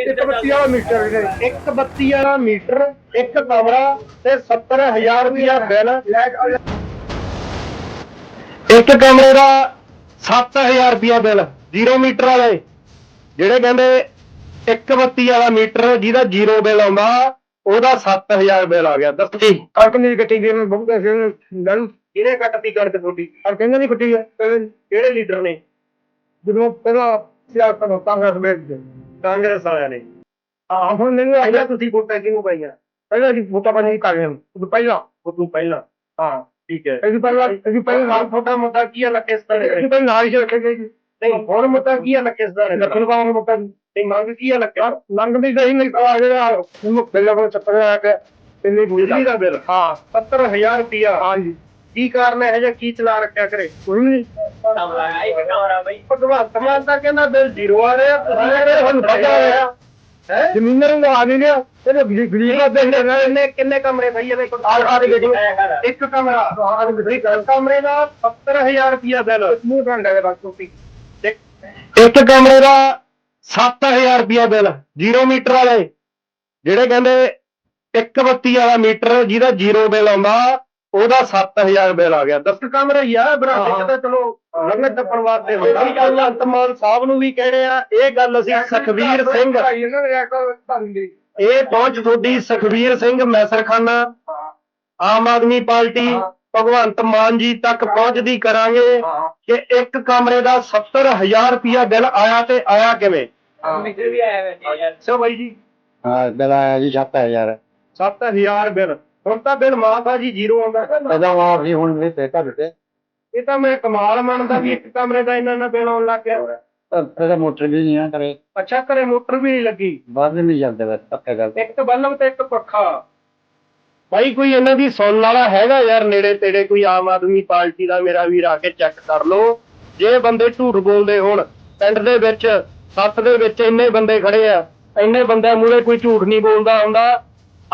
ਇੱਕ ਬੱਤੀ ਵਾਲਾ ਮੀਟਰ ਵੀਰੇ। ਇੱਕ ਬੱਤੀ ਵਾਲਾ ਮੀਟਰ ਇੱਕ ਕਮਰਾ ਤੇ 70000 ਰੁਪਇਆ ਬਿੱਲ। ਇੱਕ ਕਮਰੇ ਦਾ 7000 ਰੁਪਇਆ ਬਿੱਲ ਜ਼ੀਰੋ ਮੀਟਰ ਵਾਲੇ। ਜਿਹੜੇ ਕਹਿੰਦੇ ਇੱਕ ਬੱਤੀ ਵਾਲਾ ਮੀਟਰ ਜਿਹਦਾ ਜ਼ੀਰੋ ਬਿੱਲ ਆਉਂਦਾ ਉਹਦਾ 7000 ਬਿੱਲ ਆ ਗਿਆ। ਦੱਸੋ ਜੀ। ਕਣਕ ਨਹੀਂ ਕੱਟੀ ਗਈ ਮੈਂ ਬਹੁਤ ਪੈਸੇ ਲੜੂ ਕਿਹਨੇ ਕੱਟਤੀ ਕਣਕ ਤੁਹਾਡੀ ਔਰ ਕਹਿੰਦੇ ਨਹੀਂ ਕੱਟੀ ਹੈ ਕਿਹੜੇ ਲੀਡਰ ਨੇ? ਜਦੋਂ ਪਹਿਲਾਂ ਸਿਆਸਤ ਨੂੰ ਕਾਂਗਰਸ ਵਿੱਚ ਕਾਂਗਰਸ ਵਾਲਿਆਂ ਨੇ। ਆਹ ਹੁਣ ਮੈਨੂੰ ਆਇਆ ਤੁਸੀਂ ਵੋਟਾਂ ਕਿਹਨੂੰ ਪਾਈਆਂ? ਪਹਿਲਾਂ ਜੀ ਵੋਟਾਂ ਪਾਣੀ ਰਹੇ ਹਾਂ ਪਹਿਲਾਂ ਉਹ ਪਹਿਲਾਂ। ਹਾਂ ਠੀਕ ਹੈ। ਅਸੀਂ ਪਹਿਲਾਂ ਅਸੀਂ ਪਹਿਲਾਂ ਨਾਲ ਤੁਹਾਡਾ ਮੁੱਦਾ ਕੀ ਹੈ ਲੱਕੇ ਸਤਾਰੇ ਅਸੀਂ ਪਹਿਲਾਂ ਨਾਲ ਹੀ ਰੱਖੇ ਗਏ ਨਹੀਂ ਹੁਣ ਮੁੱਦਾ ਕੀ ਹੈ ਲੱਕੇ ਸਤਾਰੇ ਲੱਖਣ ਪਾਉਣ ਮੁੱਦਾ ਨਹੀਂ ਮੰਗ ਕੀ ਹੈ ਲੱਕੇ ਮੰਗ ਦੀ ਸਹੀ ਨਹੀਂ ਆ ਜਿਹੜਾ ਉਹਨੂੰ ਪਹਿਲਾਂ ਕੋਲ ਚੱਪਰ ਆ ਕੇ ਇੰਨੀ ਬਿਜਲੀ ਦਾ ਬਿੱਲ। ਹਾਂ। 70000 ਰੁਪਿਆ ਹਾਂ ਜੀ ਕੀ ਕਾਰਨ ਹੈ ਜਾਂ ਕੀ ਚਲਾ ਰੱਖਿਆ ਕਰੇ ਕੋਈ ਨਹੀਂ ਭਗਵੰਤ ਮਾਨ ਤਾਂ ਕਹਿੰਦਾ ਬਿੱਲ ਜ਼ੀਰੋ ਆ ਰਿਹਾ ਤੁਸੀਂ ਕਹਿੰਦੇ ਤੁਹਾਨੂੰ ਪਤਾ ਹੋਇਆ ਹੈ ਜ਼ਮੀਨਾਂ ਨੂੰ ਆ ਨਹੀਂ ਰਿਹਾ ਇਹਦੇ ਗਰੀਬ ਦਾ ਬਿੱਲ ਕਿੰਨੇ ਕਿੰਨੇ ਕਮਰੇ ਭਾਈ ਇਹਦੇ ਇੱਕ ਕਮਰਾ ਆ ਦੇ ਕਮਰੇ ਦਾ 70000 ਰੁਪਿਆ ਬਿੱਲ ਮੂੰਹ ਕੰਡਾ ਦੇ ਬਸ ਟੋਪੀ ਇੱਕ ਕਮਰੇ ਦਾ 7000 ਰੁਪਿਆ ਬਿੱਲ, ਜ਼ੀਰੋ ਮੀਟਰ ਵਾਲੇ। ਜਿਹੜੇ ਕਹਿੰਦੇ ਇੱਕ ਬੱਤੀ ਵਾਲਾ ਮੀਟਰ, ਜਿਹਦਾ ਜ਼ੀਰੋ ਬਿੱਲ ਆਉਂਦਾ ਉਹਦਾ 7000 ਬਿੱਲ ਆ ਗਿਆ। 10 ਕਮਰੇ ਹੀ ਆ ਬਰਾਬਰ ਚ ਤਾਂ ਚਲੋ ਲੰਘ ਟੱਪਣ ਵਾਸਤੇ ਹੁੰਦਾ ਇਹ ਗੱਲ ਅੰਤਮਾਨ ਸਾਹਿਬ ਨੂੰ ਵੀ ਕਹਿਣੇ ਆ ਇਹ ਗੱਲ ਅਸੀਂ ਸੁਖਵੀਰ ਸਿੰਘ ਇਹ ਪਹੁੰਚ ਤੁਹਾਡੀ ਸੁਖਵੀਰ ਸਿੰਘ ਮੈਸਰਖਾਨਾ। ਆਮ ਆਦਮੀ ਪਾਰਟੀ ਭਗਵੰਤ ਮਾਨ ਜੀ ਤੱਕ ਪਹੁੰਚਦੀ ਕਰਾਂਗੇ ਕਿ ਇੱਕ ਕਮਰੇ ਦਾ 70000 ਰੁਪਇਆ ਬਿੱਲ ਆਇਆ ਤੇ ਆਇਆ ਕਿਵੇਂ? ਸੋ ਬਾਈ ਜੀ। ਹਾਂ ਬਿੱਲ ਆਇਆ ਜੀ 7000 7000 ਬਿੱਲ। ਹੁਣ ਤਾਂ ਬਿੱਲ ਮਾਫ ਆ ਜੀ ਜ਼ੀਰੋ ਆਉਂਦਾ ਪਹਿਲਾਂ ਮਾਫ ਜੀ ਹੁਣ ਵੀ ਤੇ ਘੱਟ ਤੇ ਇਹ ਤਾਂ ਮੈਂ ਕਮਾਲ ਮੰਨਦਾ ਵੀ ਇੱਕ ਕਮਰੇ ਦਾ ਇੰਨਾ ਨਾ ਬਿੱਲ ਆਉਣ ਲੱਗ ਗਿਆ। ਤੇ ਮੋਟਰ ਵੀ ਨਹੀਂ ਆ ਕਰੇ ਅੱਛਾ ਘਰੇ ਮੋਟਰ ਵੀ ਨਹੀਂ ਲੱਗੀ। ਬਾਅਦ ਨਹੀਂ ਜਾਂਦੇ ਬਸ ਪੱਕੇ ਗੱਲ। ਇੱਕ ਬੱਲਬ ਤੇ ਇੱਕ ਪੱਖਾ। ਭਾਈ ਕੋਈ ਇਹਨਾਂ ਦੀ ਸੁਣਨ ਵਾਲਾ ਹੈਗਾ ਯਾਰ ਨੇੜੇ ਤੇੜੇ ਕੋਈ ਆਮ ਆਦਮੀ ਪਾਰਟੀ ਦਾ ਮੇਰਾ ਵੀਰ ਆ ਕੇ ਚੈੱਕ ਕਰ ਲਓ। ਜੇ ਬੰਦੇ ਝੂਠ ਬੋਲਦੇ ਹੋਣ ਪਿੰਡ ਦੇ ਵਿੱਚ ਸੱਤ ਦੇ ਵਿੱਚ ਇੰਨੇ ਬੰਦੇ ਖੜੇ ਆ ਇੰਨੇ ਬੰਦਿਆਂ ਮੂਹਰੇ ਕੋਈ ਝੂਠ ਨਹੀਂ ਬੋਲਦਾ ਹੁੰਦਾ।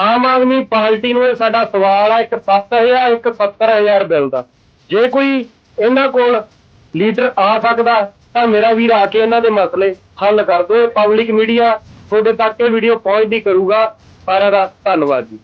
ਆਮ ਆਦਮੀ ਪਾਰਟੀ ਨੂੰ ਇਹ ਸਾਡਾ ਸਵਾਲ ਆ, ਇੱਕ 7000 ਇੱਕ 70000 ਬਿੱਲ ਦਾ। ਜੇ ਕੋਈ ਇਹਨਾਂ ਕੋਲ ਲੀਡਰ ਆ ਸਕਦਾ, ਤਾਂ ਮੇਰਾ ਵੀਰ ਆ ਕੇ ਇਹਨਾਂ ਦੇ ਮਸਲੇ ਹੱਲ ਕਰ ਦਿਓ। ਪਬਲਿਕ ਮੀਡੀਆ ਤੁਹਾਡੇ ਤੱਕ ਇਹ ਵੀਡੀਓ ਪਹੁੰਚਦੀ ਕਰੂਗਾ। ਸਾਰਿਆਂ ਦਾ ਧੰਨਵਾਦ ਜੀ।